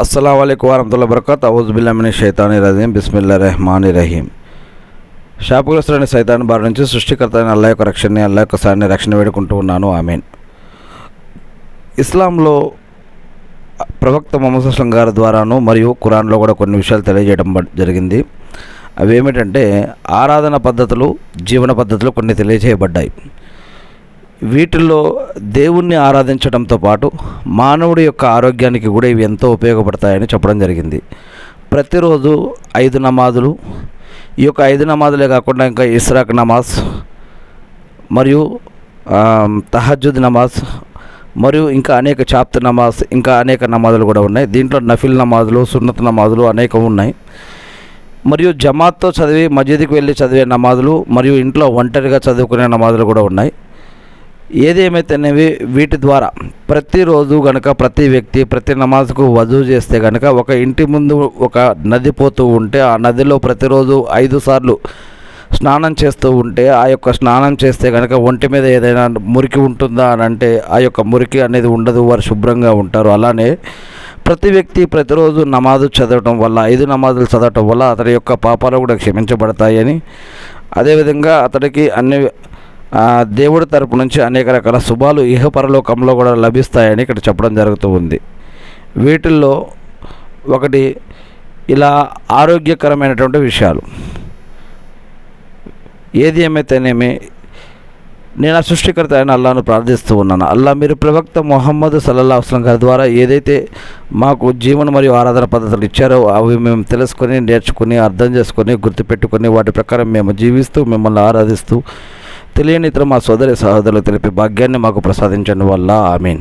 అస్సలం అయికు వరహతుల్లా బర్కత్ అవుజుబిల్లామిని షైతాని రజీం బిస్మిల్లా రెహమాని రహీం శాపగ్రస్తులైన సైతాన్ బారి నుంచి సృష్టికర్త అయిన అల్లా యొక్క రక్షణని అల్లా యొక్క సారిని రక్షణ వేడుకుంటూ ఉన్నాను. ఆమెన్. ఇస్లాంలో ప్రవక్త మొహమ్మద్ అస్లం గారి ద్వారాను మరియు ఖురాన్లో కూడా కొన్ని విషయాలు తెలియజేయడం జరిగింది. అవి ఏమిటంటే ఆరాధన పద్ధతులు జీవన పద్ధతులు కొన్ని తెలియజేయబడ్డాయి. వీటిల్లో దేవుణ్ణి ఆరాధించడంతో పాటు మానవుడి యొక్క ఆరోగ్యానికి కూడా ఇవి ఎంతో ఉపయోగపడతాయని చెప్పడం జరిగింది. ప్రతిరోజు ఐదు నమాజులు ఈ యొక్క ఐదు నమాజులే కాకుండా ఇంకా ఇస్రాక్ నమాజ్ మరియు తహజుద్ నమాజ్ మరియు ఇంకా అనేక చాప్త నమాజ్ ఇంకా అనేక నమాజులు కూడా ఉన్నాయి. దీంట్లో నఫిల్ నమాజులు సున్నత్ నమాజులు అనేకం ఉన్నాయి. మరియు జమాత్తో చదివి మసీదుకి వెళ్ళి చదివే నమాజులు మరియు ఇంట్లో ఒంటరిగా చదువుకునే నమాజులు కూడా ఉన్నాయి. ఏదేమైతేనేవి? వీటి ద్వారా. ప్రతిరోజు గనక ప్రతి వ్యక్తి ప్రతి నమాజ్కు వజూ చేస్తే గనక ఒక ఇంటి ముందు ఒక నది పోతూ ఉంటే ఆ నదిలో ప్రతిరోజు ఐదు సార్లు స్నానం చేస్తూ ఉంటే ఆ యొక్క స్నానం చేస్తే కనుక ఒంటి మీద ఏదైనా మురికి ఉంటుందా అని అంటే ఆ యొక్క మురికి అనేది ఉండదు వారు శుభ్రంగా ఉంటారు. అలానే ప్రతి వ్యక్తి ప్రతిరోజు నమాజు చదవటం వల్ల ఐదు నమాజులు చదవటం వల్ల అతని యొక్క పాపాలు కూడా క్షమించబడతాయని. అదేవిధంగా అతడికి అన్ని దేవుడి తరపు నుంచి అనేక రకాల శుభాలు ఇహపరలోకంలో కూడా లభిస్తాయని ఇక్కడ చెప్పడం జరుగుతూ ఉంది. వీటిల్లో ఒకటి ఇలా ఆరోగ్యకరమైనటువంటి విషయాలు. ఏది ఏమైతేనేమి నేను ఆ సృష్టికర్త అయిన అల్లాను ప్రార్థిస్తూ ఉన్నాను. అల్లా మీరు ప్రవక్త మొహమ్మద్ సల్లల్లా అస్లం గారి ద్వారా ఏదైతే మాకు జీవన మరియు ఆరాధన పద్ధతులు ఇచ్చారో అవి మేము తెలుసుకొని నేర్చుకుని అర్థం చేసుకొని గుర్తుపెట్టుకొని వాటి ప్రకారం మేము జీవిస్తూ మిమ్మల్ని ఆరాధిస్తూ తెలియని ఇతర మా సోదరి సహోదరులు తెలిపే భాగ్యాన్ని మాకు ప్రసాదించండి వల్ల. ఆమీన్.